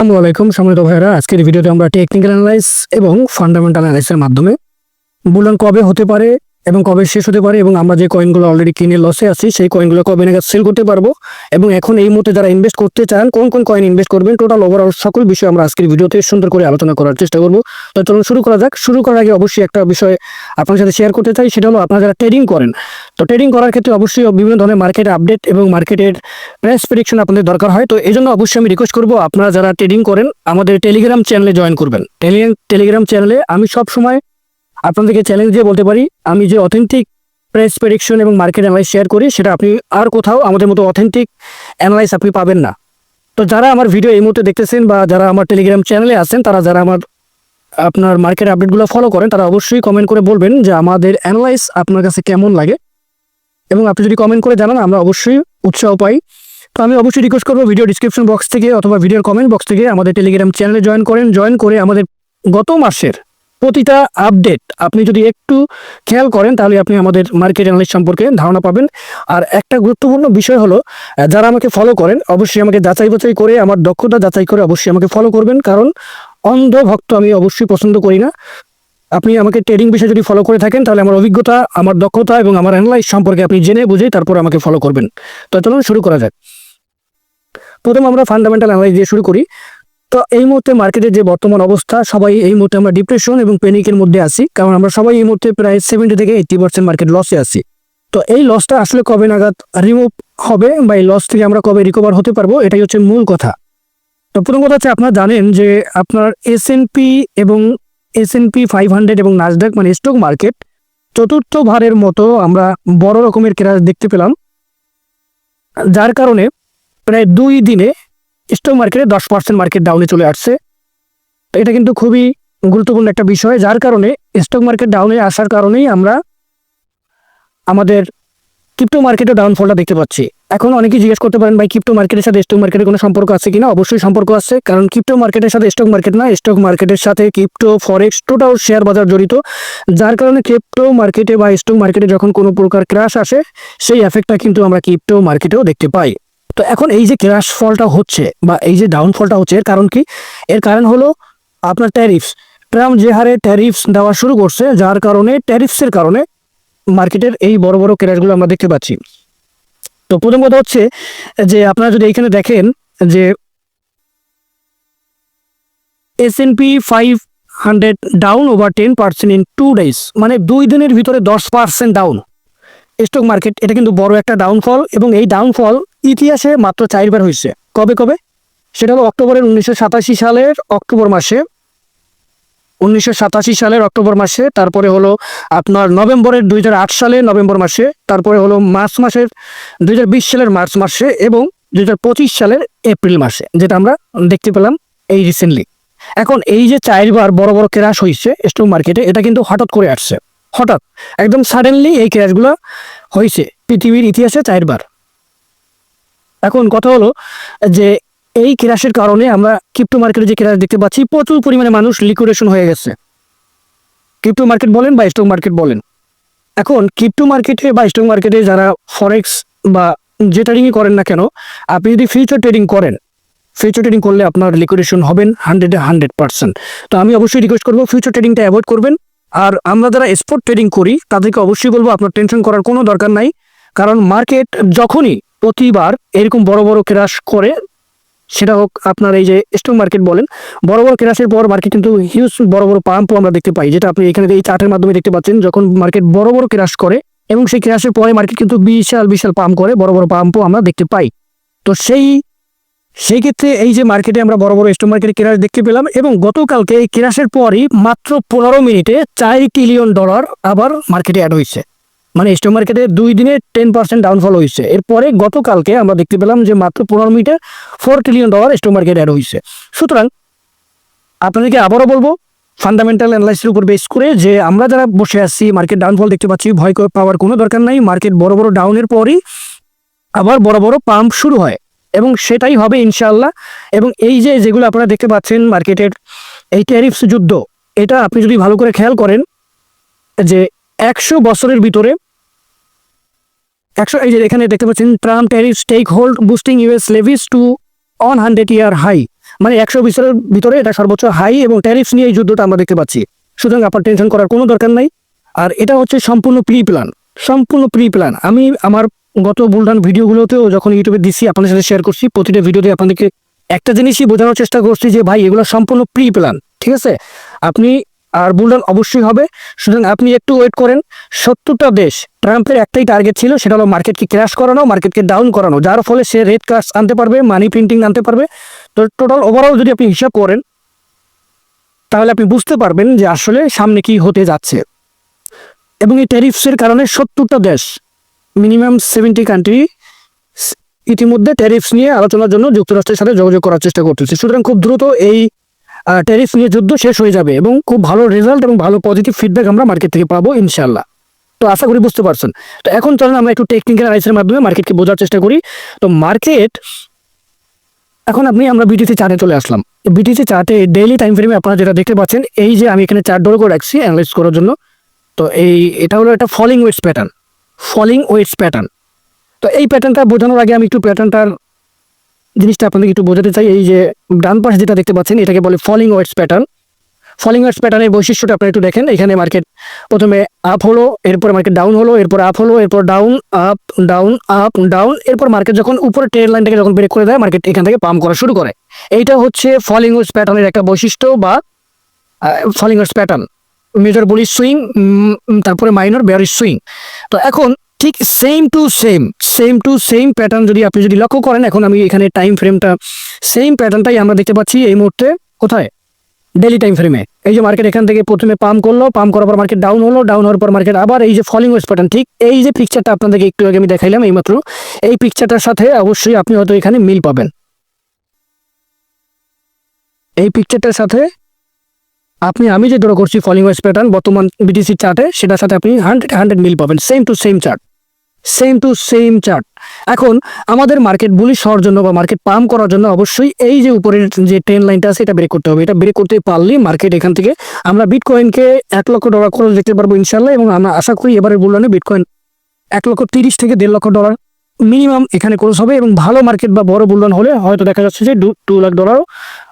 আসসালামু আলাইকুম, সম্মানিত ভাইরা আজকের ভিডিওতে আমরা টেকনিক্যাল অ্যানালাইস এবং ফান্ডামেন্টাল অ্যানালাইসের মাধ্যমে বুলান কবে হতে পারে এবং কবে শেষ হতে পারে এবং আমরা যে কয়েনগুলো অলরেডি কিনে লসে আছি, সেই কয়েনগুলো কবে নাগাদ সেল করতে পারব? এবং এখন এই মুহূর্তে যারা ইনভেস্ট করতে চান, কোন কোন কয়েন ইনভেস্ট করবেন? টোটাল ওভারঅল সকল বিষয় আমরা আজকের ভিডিওতে সুন্দর করে আলোচনা করার চেষ্টা করব। তো চলুন শুরু করা যাক। শুরু করার আগে অবশ্যই একটা বিষয় আপনার সাথে শেয়ার করতে চাই, সেটা হলো আপনারা যারা ট্রেডিং করেন, তো ট্রেডিং করার ক্ষেত্রে অবশ্যই বিভিন্ন ধরনের মার্কেট আপডেট এবং মার্কেটের প্রাইস প্রেডিকশন আপনাদের দরকার হয়। তো এই জন্য অবশ্যই আমি রিকোয়েস্ট করব, আপনারা যারা ট্রেডিং করেন, আমাদের টেলিগ্রাম চ্যানেলে জয়েন করবেন। টেলিগ্রাম চ্যানেলে আমি সব সময় আপনাদেরকে চ্যালেঞ্জ দিয়ে বলতে পারি, আমি যে অথেন্টিক প্রাইস প্রেডিকশন এবং মার্কেট অ্যানালাইজ শেয়ার করি, সেটা আপনি আর কোথাও আমাদের মতো অথেন্টিক অ্যানালাইস আপনি পাবেন না। তো যারা আমার ভিডিও এই মুহূর্তে দেখতেছেন বা যারা আমার টেলিগ্রাম চ্যানেলে আছেন, তারা যারা আমার, আপনার মার্কেট আপডেটগুলো ফলো করেন, তারা অবশ্যই কমেন্ট করে বলবেন যে আমাদের অ্যানালাইস আপনার কাছে কেমন লাগে। এবং আপনি যদি কমেন্ট করে জানান, আমরা অবশ্যই উৎসাহ পাই। তো আমি অবশ্যই রিকোয়েস্ট করব ভিডিও ডিসক্রিপশন বক্স থেকে অথবা ভিডিওর কমেন্ট বক্স থেকে আমাদের টেলিগ্রাম চ্যানেলে জয়েন করেন। জয়েন করে আমাদের গত মাসের প্রতিটা আপডেট আপনি যদি একটু খেয়াল করেন, তাহলে আপনি আমাদের মার্কেট অ্যানালিস্ট সম্পর্কে ধারণা পাবেন। আর একটা গুরুত্বপূর্ণ বিষয় হলো যারা আমাকে ফলো করেন, অবশ্যই আমাকে যাচাই বাছাই করে, আমার দক্ষতা যাচাই করে অবশ্যই আমাকে ফলো করবেন। কারণ অন্ধ ভক্ত আমি অবশ্যই পছন্দ করি না। আপনি আমাকে ট্রেডিং বিষয়ে যদি ফলো করে থাকেন, তাহলে আমার অভিজ্ঞতা, আমার দক্ষতা এবং আমার অ্যানালাইজ সম্পর্কে আপনি জেনে বুঝে তারপর আমাকে ফলো করবেন। তো চলুন শুরু করা যাক। প্রথম আমরা ফান্ডামেন্টাল অ্যানালাইজ দিয়ে শুরু করি। তো এই মুহূর্তে মার্কেটের যে বর্তমান অবস্থা, সবাই এই মুহূর্তে আমরা ডিপ্রেশন এবং প্যানিকের মধ্যে আছি। কারণ আমরা সবাই এই মুহূর্তে প্রায় সেভেন্টি থেকে এইটি পার্সেন্ট মার্কেট লসে আছি। তো এই লসটা আসলে কবে নাগাদ রিমুভ হবে বা এই লস থেকে আমরা কবে রিকভার হতে পারব, এটাই হচ্ছে মূল কথা। তো প্রথম কথা হচ্ছে, আপনারা জানেন যে আপনার এস এবং S and P five hundred এবং নাজডাক মানে স্টক মার্কেট চতুর্থ ভারের মতো আমরা বড় রকমের ক্রাশ দেখতে পেলাম। যার কারণে প্রায় দুই দিনে স্টক মার্কেটে দশ পার্সেন্ট মার্কেট ডাউনে চলে আসছে। তো এটা কিন্তু খুবই গুরুত্বপূর্ণ একটা বিষয়, যার কারণে স্টক মার্কেট ডাউনে আসার কারণেই আমরা আমাদের ক্রিপ্টো মার্কেটে ডাউনফলটা দেখতে পাচ্ছি। এখন অনেকেই জিজ্ঞেস করতে পারেন, ভাই ক্রিপ্টো মার্কেটের সাথে স্টক মার্কেটের কোনো সম্পর্ক আছে কিনা অবশ্যই সম্পর্ক আছে, কারণ ক্রিপ্টো মার্কেটের সাথে স্টক মার্কেট না স্টক মার্কেটের সাথে ক্রিপ্টো ফরেক্স টোটাল শেয়ার বাজার জড়িত। যার কারণে ক্রিপ্টো মার্কেটে বা স্টক মার্কেটে যখন কোনো প্রকার ক্র্যাশ আসে, সেই এফেক্টটা কিন্তু আমরা ক্রিপ্টো মার্কেটেও দেখতে পাই। তো এখন এই যে ক্র্যাশ ফলটা হচ্ছে বা এই যে ডাউনফলটা হচ্ছে, এর কারণ কি? এর কারণ হলো আপনার ট্যারিফস ট্রাম্প যে হারে ট্যারিফস দেওয়া শুরু করছে, যার কারণে ট্যারিফসের কারণে মার্কেটের এই বড় বড় ক্র্যাশগুলো আমরা দেখতে পাচ্ছি। তো প্রথম কথা হচ্ছে যে আপনারা যদি এইখানে দেখেন যে S and P five hundred down over ten percent in two days মানে দুই দিনের ভিতরে দশ পার্সেন্ট ডাউন স্টক মার্কেট এটা কিন্তু বড় একটা ডাউনফল এবং এই ডাউনফল ইতিহাসে মাত্র চারবার হয়েছে। কবে কবে? সেটা হলো অক্টোবরের উনিশশো সাতাশি সালের অক্টোবর মাসে। উনিশশো সাতাশি সালের অক্টোবর মাসে, তারপরে হলো আপনার নভেম্বরের দুই সালে নভেম্বর মাসে, তারপরে হলো মার্চ মাসের দুই হাজার বিশ সালের মার্চ মাসে এবং দুই হাজার পঁচিশ সালের এপ্রিল মাসে, যেটা আমরা দেখতে পেলাম এই রিসেন্টলি এখন এই যে চারবার বড় বড় ক্র্যাশ হয়েছে স্টক মার্কেটে এটা কিন্তু হঠাৎ করে আসছে। হঠাৎ একদম সাডেনলি এই ক্র্যাশগুলো হয়েছে পৃথিবীর ইতিহাসে চারবার। এখন কথা হলো যে এই ক্র্যাশের কারণে আমরা ক্রিপ্টো মার্কেটে যে ক্র্যাশ দেখতে পাচ্ছি, প্রচুর পরিমাণে মানুষ লিকুইডেশন হয়ে গেছে। ক্রিপ্টো মার্কেট বলেন বা স্টক মার্কেট বলেন। এখন ক্রিপ্টো মার্কেটে বা স্টক মার্কেটে যারা ফরেক্স বা যে ট্রেডিংই করেন না কেন, আপনি যদি ফিউচার ট্রেডিং করেন ফিউচার ট্রেডিং করলে আপনার লিকুইডেশন হবেন হান্ড্রেডে হান্ড্রেড পার্সেন্ট তো আমি অবশ্যই রিকোয়েস্ট করব ফিউচার ট্রেডিংটা অ্যাভয়েড করবেন। আর আমরা যারা স্পট ট্রেডিং করি, তাদেরকে অবশ্যই বলব আপনার টেনশন করার কোনো দরকার নাই। কারণ মার্কেট যখনই প্রতিবার এরকম বড় বড় ক্রাশ করে, সেটা হোক আপনার এই যে স্টক মার্কেট বলেন, বড় বড় ক্রাশের পর মার্কেট কিন্তু হিউজ বড় বড় পাম্পও আমরা দেখতে পাই। যেটা আপনি এখানে এই চার্টের মাধ্যমে দেখতে পাচ্ছেন, যখন মার্কেট বড় বড় ক্রাশ করে এবং সেই ক্রাশের পরে মার্কেট কিন্তু বিশাল বিশাল পাম্প করে, বড় বড় পাম্পও আমরা দেখতে পাই। তো সেই সেই ক্ষেত্রে এই যে মার্কেটে আমরা বড় বড় স্টক মার্কেটে ক্রাশ দেখতে পেলাম এবং গতকালকে এই ক্রাশের পরই মাত্র পনেরো মিনিটে চার ট্রিলিয়ন ডলার আবার মার্কেটে অ্যাড হয়েছে। মানে স্টক মার্কেটে দুই দিনে টেন পার্সেন্ট ডাউনফল হয়েছে। এরপরে গতকালকে আমরা দেখতে পেলাম যে মাত্র পনেরো মিনিটে four trillion dollar stock market add হয়েছে। সুতরাং আপনাদেরকে আবারও বলব ফান্ডামেন্টাল অ্যানালাইসিসের উপর বেস করে যে আমরা যারা বসে আছি মার্কেট ডাউনফল দেখতে পাচ্ছি, ভয় পাওয়ার কোনো দরকার নাই। মার্কেট বড় বড় ডাউনের পরই আবার বড় বড় পাম্প শুরু হয়। এবং সেটাই হবে ইনশাল্লাহ এবং এই যে যেগুলো আপনারা দেখতে পাচ্ছেন মার্কেটের, এই ট্যারিফস যুদ্ধ, এটা আপনি যদি ভালো করে খেয়াল করেন, যে একশো বছরের ভিতরে, একশো, এই যে এখানে দেখতে পাচ্ছেন Trump tariff stake hold boosting US levies to on hundred year high মানে একশো বিশের ভিতরে এটা সর্বোচ্চ হাই এবং ট্যারিফস নিয়ে এই যুদ্ধটা আমরা দেখতে পাচ্ছি। সুতরাং আপনার টেনশন করার কোনো দরকার নাই। আর এটা হচ্ছে সম্পূর্ণ প্রি প্ল্যান সম্পূর্ণ প্রি প্ল্যান আমি আমার গত বুলডান ভিডিওগুলোতেও যখন ইউটিউবে দিচ্ছি আপনাদের সাথে শেয়ার করছি, প্রতিটা ভিডিওতে আপনাদেরকে একটা জিনিসই বোঝানোর চেষ্টা করছি যে, ভাই, এগুলো সম্পূর্ণ প্রি প্ল্যান ঠিক আছে? আপনি, আর বুলডান অবশ্যই হবে। সুতরাং আপনি একটু ওয়েট করেন। সত্তরটা দেশ, ট্রাম্পের একটাই টার্গেট ছিল, সেটা হলো মার্কেটকে ক্র্যাশ করানো মার্কেটকে ডাউন করানো, যার ফলে সে রেড কার্ডস আনতে পারবে মানি প্রিন্টিং আনতে পারবে। তো টোটাল ওভারঅল যদি আপনি হিসাব করেন, তাহলে আপনি বুঝতে পারবেন যে আসলে সামনে কি হতে যাচ্ছে। এবং এই ট্যারিফসের কারণে সত্তরটা দেশ মিনিমাম সেভেন্টি কান্ট্রি ইতিমধ্যে ট্যারিফস নিয়ে আলোচনার জন্য যুক্তরাষ্ট্রের সাথে যোগাযোগ করার চেষ্টা করতেছে। সুতরাং খুব দ্রুত এই ট্যারিফ নিয়ে যুদ্ধ শেষ হয়ে যাবে এবং খুব ভালো রেজাল্ট এবং ভালো পজিটিভ ফিডব্যাক আমরা মার্কেট থেকে পাবো ইনশাল্লাহ তো আশা করি বুঝতে পারছেন। তো এখন চলেন আমরা একটু টেকনিক্যাল অ্যানালাইসিসের মাধ্যমে মার্কেটকে বোঝার চেষ্টা করি। তো মার্কেট এখন আপনি, আমরা বিটিসি চার্টে চলে আসলাম। বিটিসি চার্টে ডেইলি টাইম ফ্রেমে আপনারা যেটা দেখতে পাচ্ছেন, এই যে আমি এখানে চার্ট ডোর করে রাখছি অ্যানালাইজ করার জন্য। তো এই, এটা হলো একটা falling wedge pattern falling wedge pattern তো এই প্যাটার্নটা বোঝানোর আগে আমি একটু প্যাটার্নটার জিনিসটা আপনাদেরকে একটু বোঝাতে চাই। এই যে ডান পাশে যেটা দেখতে পাচ্ছেন, এটাকে বলে falling wedge pattern falling wedge প্যাটার্নের বৈশিষ্ট্যটা আপনারা একটু দেখেন। এখানে মার্কেট প্রথমে আপ হলো, এরপর মার্কেট ডাউন হলো, এরপর আপ হলো, এরপর down up down up down এরপর মার্কেট যখন উপরে ট্রেড লাইনটাকে যখন ব্রেক করে দেয় মার্কেট এখান থেকে পাম্প করা শুরু করে। এইটা হচ্ছে ফলিং ওয়েটস প্যাটার্নের একটা বৈশিষ্ট্য বা ফলিং ওয়েটস প্যাটার্ন মেজর বলি সুইং তারপরে মাইনর বেয়ারিশ সুইং তো এখন ঠিক same to same same to same pattern যদি আপনি যদি লক্ষ্য করেন, এখন আমি এখানে টাইম ফ্রেমটা সেম প্যাটার্নটাই আমরা দেখতে পাচ্ছি এই মুহূর্তে কোথায়? ডেলি টাইম ফ্রেমে এই যে মার্কেট এখান থেকে প্রথমে পাম্প করল পাম্প করার পর মার্কেট ডাউন হলো ডাউন হওয়ার পর মার্কেট আবার এই যে ফলিং ওয়েস প্যাটার্ন ঠিক এই যে পিকচারটা আপনাদেরকে একটু আগে আমি দেখাইলাম এইমাত্র, এই পিকচারটার সাথে অবশ্যই আপনি হয়তো এখানে মিল পাবেন। এই পিকচারটার সাথে আপনি, আমি যে ধরো করছি ফলিং ওয়েস প্যাটার্ন বর্তমান বিটিসি চার্টে সেটার সাথে আপনি হান্ড্রেড হান্ড্রেড মিল পাবেন। Same to same chart same to same chart এখন, আমাদের মার্কেট বুলিশ হওয়ার জন্য বা মার্কেট পাম্প করার জন্য অবশ্যই এই যে উপরের যে ট্রেন লাইনটা আছে, এটা ব্রেক করতে হবে। এটা ব্রেক করতে পারলেই মার্কেট এখান থেকে আমরা বিটকয়েনকে এক লক্ষ ডলার করে দেখতে পারব ইনশাল্লাহ এবং আমরা আশা করি এবারে বললাম বিটকয়েন এক লক্ষ তিরিশ থেকে দেড় লক্ষ ডলার মিনিমাম এখানে ক্লোজ হবে এবং ভালো মার্কেট বা বড় মূল্যায়ন হলে হয়তো দেখা যাচ্ছে যে টু লাখ ডলারও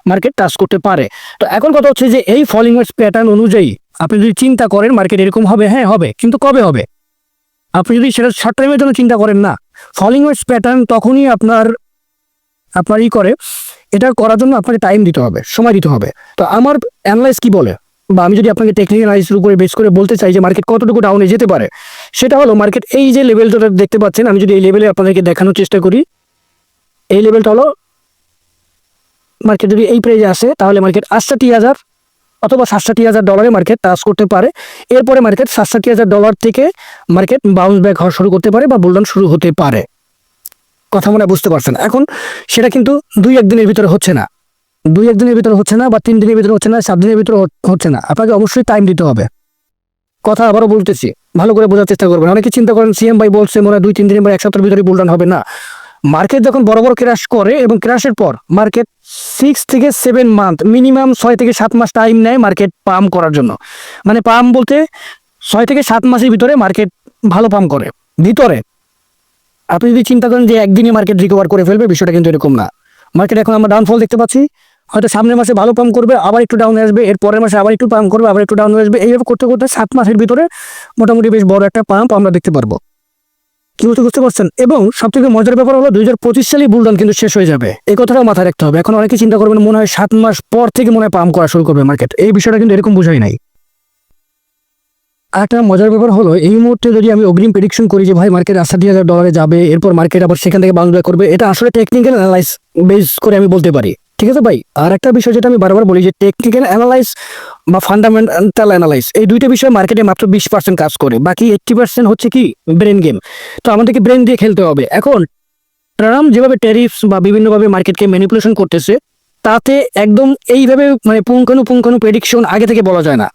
মার্কেট টাচ করতে পারে। তো এখন কথা হচ্ছে যে এই ফলিং প্যাটার্ন অনুযায়ী আপনি যদি চিন্তা করেন মার্কেট এরকম হবে হ্যাঁ হবে, কিন্তু কবে হবে? আপনি যদি সেটা শর্ট টাইমের জন্য চিন্তা করেন না ফলিং ওয়েস প্যাটার্ন তখনই আপনার আপনার ই করে, এটা করার জন্য আপনাকে টাইম দিতে হবে, সময় দিতে হবে। তো আমার অ্যানালাইজ কি বলে? বা আমি যদি আপনাকে টেকনিক্যাল অ্যানালাইসিসের উপরে বেস করে বলতে চাই যে মার্কেট কতটুকু ডাউনে যেতে পারে, সেটা হলো মার্কেট এই যে লেভেলটা দেখতে পাচ্ছেন, আমি যদি এই লেভেলে আপনাদেরকে দেখানোর চেষ্টা করি, এই লেভেলটা হলো মার্কেট যদি এই প্রাইজে আসে, তাহলে মার্কেট আটষট্টি হাজার অথবা সাতষট্টি হাজার ডলারে মার্কেট টাচ করতে পারে। এরপরে মার্কেট সাতষট্টি হাজার ডলার থেকে মার্কেট বাউন্স ব্যাক হওয়া শুরু করতে পারে বা বুলডাউন শুরু হতে পারে। কথা মনে বুঝতে পারছেন। এখন সেটা কিন্তু দুই একদিনের ভিতরে হচ্ছে না। দুই একদিনের ভিতরে হচ্ছে না বা তিন দিনের ভিতরে হচ্ছে না, সাত দিনের ভিতরে হচ্ছে না। আপনাকে অবশ্যই টাইম দিতে হবে। কথা আবারও বলতেছি, ভালো করে বোঝার চেষ্টা করবেন। অনেকে চিন্তা করেন সিএম ভাই বলছে মনে হয় দুই, তিন দিনের বা এক সপ্তাহের ভিতরে বুলডাউন হবে। না। মার্কেট যখন বড় বড় ক্র্যাশ করে এবং ক্র্যাশের পর মার্কেট সিক্স থেকে সেভেন মান্থ মিনিমাম ছয় থেকে সাত মাস টাইম নেয় মার্কেট পাম্প করার জন্য। মানে পাম্প বলতে ছয় থেকে সাত মাসের ভিতরে মার্কেট ভালো পাম্প করে। ভিতরে, আপনি যদি চিন্তা করেন যে একদিনে মার্কেট রিকভার করে ফেলবে, বিষয়টা কিন্তু এরকম না। মার্কেট এখন আমরা ডাউনফল দেখতে পাচ্ছি। হয়তো সামনের মাসে ভালো পাম্প করবে, আবার একটু ডাউন আসবে, এর পরের মাসে আবার একটু পাম্প করবে, আবার একটু ডাউন আসবে। এইভাবে করতে করতে সাত মাসের ভিতরে মোটামুটি বেশ বড় একটা পাম্প আমরা দেখতে পারব। কি বলতে বুঝতে পারছেন? এবং সব থেকে মজার ব্যাপার হলো দুই হাজার পঁচিশ সালে বুলডাউন কিন্তু শেষ হয়ে যাবে। এই কথাটাও মাথায় রাখতে হবে। এখন অনেকে চিন্তা করবেন, মনে হয় সাত মাস পর থেকে মনে হয় পাম্প করা শুরু করবে মার্কেট এই বিষয়টা কিন্তু এরকম বোঝাই নাই। একটা মজার ব্যাপার হলো, এই মুহূর্তে যদি আমি অগ্রিম প্রেডিকশন করি যে ভাই মার্কেট আশাটি হাজার ডলারে যাবে, এরপর মার্কেট আবার সেখান থেকে বাউন্স করবে, এটা আসলে টেকনিক্যাল অ্যানালাইজ বেস করে আমি বলতে পারি। ঠিক আছে ভাই? আর একটা বিষয় যেটা আমি বারবার বলি যে টেকনিক্যাল অ্যানালাইজ বা ফান্ডামেন্টাল অ্যানালাইজ এই দুইটা বিষয় মার্কেটে মাত্র বিশ পার্সেন্ট কাজ করে, বাকি এইট্টি পার্সেন্ট হচ্ছে কি ব্রেন গেম তো আমাদেরকে ব্রেন দিয়ে খেলতে হবে। এখন, ট্রাম্প যেভাবে ট্যারিফস বা বিভিন্নভাবে মার্কেটকে ম্যানিপুলেশন করতেছে তাতে একদম এইভাবে মানে পুঙ্খানু পুঙ্খানু প্রেডিকশন আগে থেকে বলা যায় না।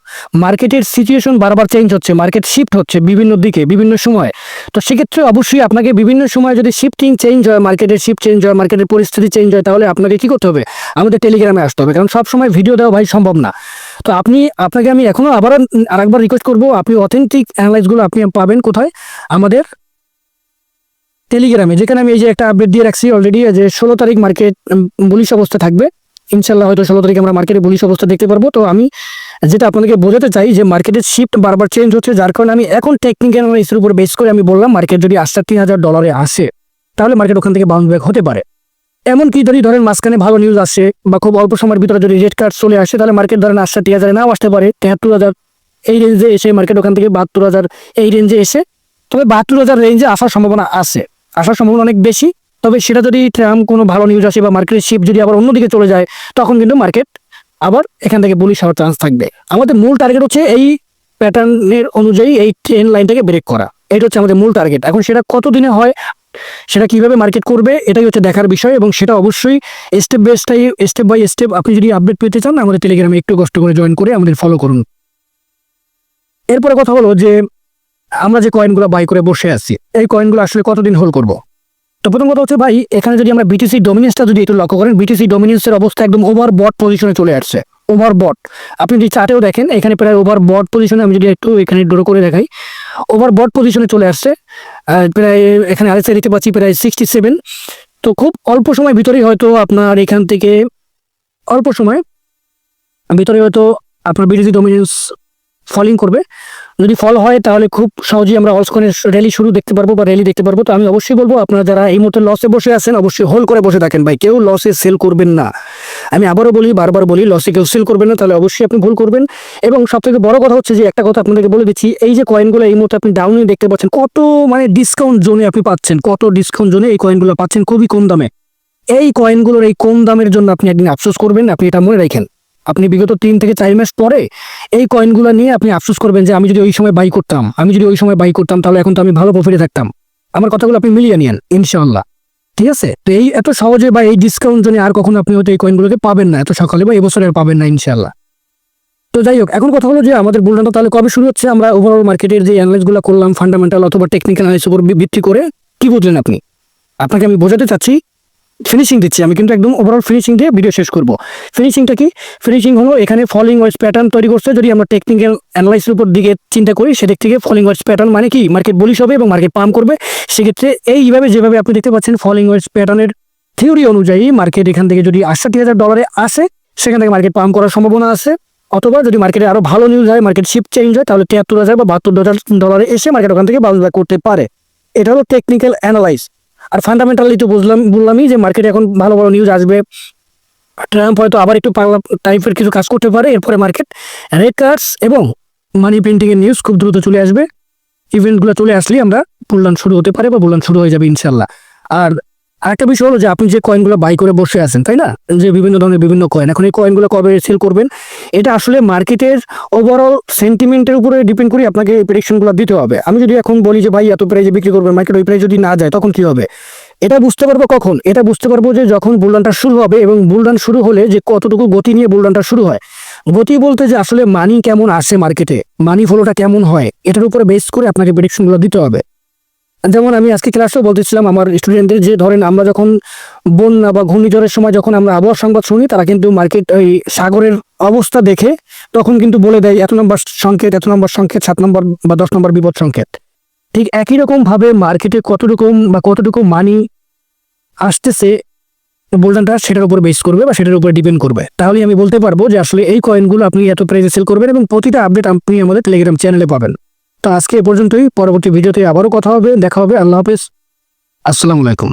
মার্কেটের সিচুয়েশন বারবার চেঞ্জ হচ্ছে মার্কেট শিফট হচ্ছে বিভিন্ন দিকে, বিভিন্ন সময়। তো সেক্ষেত্রে অবশ্যই আপনাকে বিভিন্ন সময় যদি শিফটিং চেঞ্জ হয় মার্কেটের শিফট চেঞ্জ হয় মার্কেটের পরিস্থিতি চেঞ্জ হয়, তাহলে আপনাকে কী করতে হবে? আমাদের টেলিগ্রামে আসতে হবে, কারণ সব সময় ভিডিও দেওয়া ভাই সম্ভব না। তো আপনি, আপনাকে আমি এখনও আবার আরেকবার রিকোয়েস্ট করব, আপনি অথেন্টিক অ্যানালাইজগুলো আপনি পাবেন কোথায়? আমাদের টেলিগ্রামে, যেখানে আমি এই যে একটা আপডেট দিয়ে রাখছি অলরেডি যে ষোলো তারিখ মার্কেট বুলিশ অবস্থা থাকবে। ইনশাল্লাহ হয়তো ষোলো তারিখে আমরা মার্কেটে বুলিশ অবস্থা দেখতে পারব। তো আমি যেটা আপনাদেরকে বোঝাতে চাই যে মার্কেটের শিফট বারবার চেঞ্জ হচ্ছে, যার কারণে আমি এখন টেকনিক্যাল অ্যানালাইসিসের উপর বেস করে আমি বললাম মার্কেট যদি আটষট্টি হাজার ডলারে আসে, তাহলে মার্কেট ওখান থেকে বাউন্স ব্যাক হতে পারে। এমনকি যদি ধরেন মাঝখানে ভালো নিউজ আসে, বা খুব অল্প সময়ের ভিতরে যদি রেড কার্ড চলে আসে, তাহলে মার্কেট ধরেন আটষট্টি হাজারে নাও আসতে পারে, তেহাত্তর হাজার এই রেঞ্জে এসে মার্কেট ওখান থেকে বাহাত্তর হাজার এই রেঞ্জে এসে, তবে বাহাত্তর হাজার রেঞ্জে আসার সম্ভাবনা আছে। আসার সম্ভাবনা অনেক বেশি। তবে সেটা যদি ট্রাম্প কোনো ভালো নিউজ আসে বা মার্কেটের শিপ যদি আবার অন্যদিকে চলে যায়, তখন কিন্তু মার্কেট আবার এখান থেকে বুলিশ হওয়ার চান্স থাকবে। আমাদের মূল টার্গেট হচ্ছে এই প্যাটার্নের অনুযায়ী এই ট্রেন লাইনটাকে ব্রেক করা। এটা হচ্ছে আমাদের মূল টার্গেট এখন সেটা কত দিনে হয়, সেটা কীভাবে মার্কেট করবে, এটাই হচ্ছে দেখার বিষয় এবং সেটা অবশ্যই step by step step by step আপনি যদি আপডেট পেতে চান, আমাদের টেলিগ্রামে একটু কষ্ট করে জয়েন করে আমাদের ফলো করুন। এরপরে কথা হলো যে আমরা যে কয়েনগুলো বাই করে বসে আছি, এই কয়েনগুলো আসলে কতদিন হোল্ড করব? তো প্রথম কথা হচ্ছে ভাই, এখানে যদি আমরা বিটিসি ডোমিনেন্সটা যদি একটু লক্ষ্য করেন বিটিসি ডোমিনেন্সের অবস্থা একদম ওভার বট পজিশনে চলে আসছে ওভার বট আপনি যদি চার্টেও দেখেন, এখানে প্রায় ওভার বট পজিশনে আমি যদি একটু এখানে ড্র করে দেখাই ওভার বট পজিশনে চলে আসছে প্রায় এখানে আরেকটা দেখতে পাচ্ছি, প্রায় সিক্সটি সেভেন তো খুব অল্প সময় ভিতরেই হয়তো আপনার এখান থেকে, অল্প সময় ভিতরে হয়তো আপনার বিটিসি ডোমিনেন্স ফলিং করবে। যদি ফল হয়, তাহলে খুব সহজেই আমরা অলসকনের র্যালি শুরু দেখতে পারব বা র্যালি দেখতে পারব। তো আমি অবশ্যই বলব, আপনারা যারা এই মুহূর্তে লসে বসে আছেন, অবশ্যই হোল্ড করে বসে থাকেন। ভাই, কেউ লসে সেল করবেন না। আমি আবারও বলি, বারবার বলি লসে কেউ সেল করবেন না, তাহলে অবশ্যই আপনি ভুল করবেন। এবং সবথেকে বড় কথা হচ্ছে যে, একটা কথা আপনাদেরকে বলে দিচ্ছি, এই যে কয়েনগুলো এই মুহূর্তে আপনি ডাউনে দেখতে পাচ্ছেন, কত মানে ডিসকাউন্ট জোনে আপনি পাচ্ছেন, কত ডিসকাউন্ট জোনে এই কয়েনগুলো পাচ্ছেন, খুবই কম দামে। এই কয়েনগুলোর এই কম দামের জন্য আপনি একদিন আফসোস করবেন, আপনি এটা মনে রাখেন। আপনি বিগত তিন থেকে চার মাস পরে এই কয়েনগুলো নিয়ে আপনি আফসোস করবেন যে আমি যদি ওই সময় বাই করতাম, আমি যদি ওই সময় বাই করতাম, তাহলে এখন তো আমি ভালো প্রফিটে থাকতাম। আমার কথাগুলো আপনি মিলিয়ে নিয়েন, ইনশাআল্লাহ। ঠিক আছে? তো এই এত সহজে বা এই ডিসকাউন্ট জন্য আর কখনো আপনি হয়তো এই কয়েনগুলোকে পাবেন না, এত সকালে বা এবছরে আর পাবেন না, ইনশাআল্লাহ। তো যাই হোক, এখন কথা হলো যে আমাদের বুলডানটা তাহলে কবে শুরু হচ্ছে? আমরা ওভারঅল মার্কেটের যে অ্যানালাইসগুলো করলাম ফান্ডামেন্টাল অথবা টেকনিক্যাল অ্যানালাইস উপর ভিত্তি করে, কি বুঝলেন আপনি? আপনাকে আমি বোঝাতে চাচ্ছি ফিনিশিং দিচ্ছি, আমি কিন্তু একদম ওভারঅল ফিনিশিং দিয়ে ভিডিও শেষ করব। ফিনিশিংটা কি? ফিনিশিং হলো এখানে ফলিং ওয়েজ প্যাটার্ন তৈরি করছে, যদি আমরা টেকনিক্যাল অ্যানালাইসের উপর দিকে চিন্তা করি, সেদিক থেকে ফলিং ওয়েজ প্যাটার্ন মানে কি? মার্কেট বলিশ হবে এবং মার্কেট পাম্প করবে। সেক্ষেত্রে এইভাবে যেভাবে আপনি দেখতে পাচ্ছেন ফলিং ওয়েজ প্যাটার্নের থিওরি অনুযায়ী মার্কেট এখান থেকে যদি আটষট্টি হাজার ডলারে আসে, সেখান থেকে মার্কেট পাম্প করার সম্ভাবনা আছে। অথবা যদি মার্কেটে আরও ভালো নিউজ হয় মার্কেট শিফট চেঞ্জ হয়, তাহলে তিয়াত্তর হাজার বা বাহাত্তর হাজার ডলারে এসে মার্কেট ওখান থেকে বাউন্স করতে পারে। এটা হলো টেকনিক্যাল অ্যানালাইস আর ফান্ডামেন্টালি তো বুঝলাম, বললামই যে মার্কেটে এখন ভালো ভালো নিউজ আসবে। ট্রাম্প হয়তো আবার একটু পাল্লা টাইপের কিছু কাজ করতে পারে, এরপরে মার্কেট রেড কার্ডস এবং মানি প্রিন্টিংয়ের নিউজ খুব দ্রুত চলে আসবে। ইভেন্টগুলো চলে আসলেই আমরা বুললান শুরু হতে পারে বা বুললান শুরু হয়ে যাবে, ইনশাল্লাহ। আর আরেকটা বিষয় হলো যে আপনি যে কয়েনগুলো বাই করে বসে আছেন, তাই না? যে বিভিন্ন ধরনের বিভিন্ন কয়েন এখন এই কয়েনগুলো কবে সেল করবেন? এটা আসলে মার্কেটের ওভারঅল সেন্টিমেন্টের উপরে ডিপেন্ড করে আপনাকে এই প্রেডিকশনগুলো দিতে হবে। আমি যদি এখন বলি যে ভাই, এত প্রাইজে বিক্রি করবেন মার্কেট ওই প্রাইজ যদি না যায়, তখন কি হবে? এটা বুঝতে পারব কখন? এটা বুঝতে পারব যে যখন বুলডানটা শুরু হবে এবং বুলডান শুরু হলে যে কতটুকু গতি নিয়ে বুলডানটা শুরু হয়। গতি বলতে যে আসলে মানি কেমন আসে মার্কেটে মানি ফ্লোটা কেমন হয়, এটার উপরে বেস করে আপনাকে প্রেডিকশনগুলো দিতে হবে। যেমন আমি আজকে ক্লাসেও বলতেছিলাম, আমার স্টুডেন্টদের যে ধরেন আমরা যখন বন্যা বা ঘূর্ণিঝড়ের সময় যখন আমরা আবহাওয়া সংবাদ শুনি, তারা কিন্তু মার্কেট ওই সাগরের অবস্থা দেখে তখন কিন্তু বলে দেয়, এত নম্বর সংকেত, এত নম্বর সংকেত, সাত নম্বর বা দশ নম্বর বিপদ সংকেত। ঠিক একই রকম ভাবে মার্কেটে কত রকম বা কতটুকু মানি আসতেছে বোল্ডানটা সেটার উপর বেস করবে বা সেটার উপর ডিপেন্ড করবে। তাহলে আমি বলতে পারব যে আসলে এই কয়েনগুলো আপনি এত প্রাইসে সেল করবেন এবং প্রতিটা আপডেট আপনি আমাদের টেলিগ্রাম চ্যানেলে পাবেন। তো আজকে এ পর্যন্তই। পরবর্তী ভিডিওতে আবারও কথা হবে, দেখা হবে। আল্লাহ হাফেজ। আসসালামু আলাইকুম।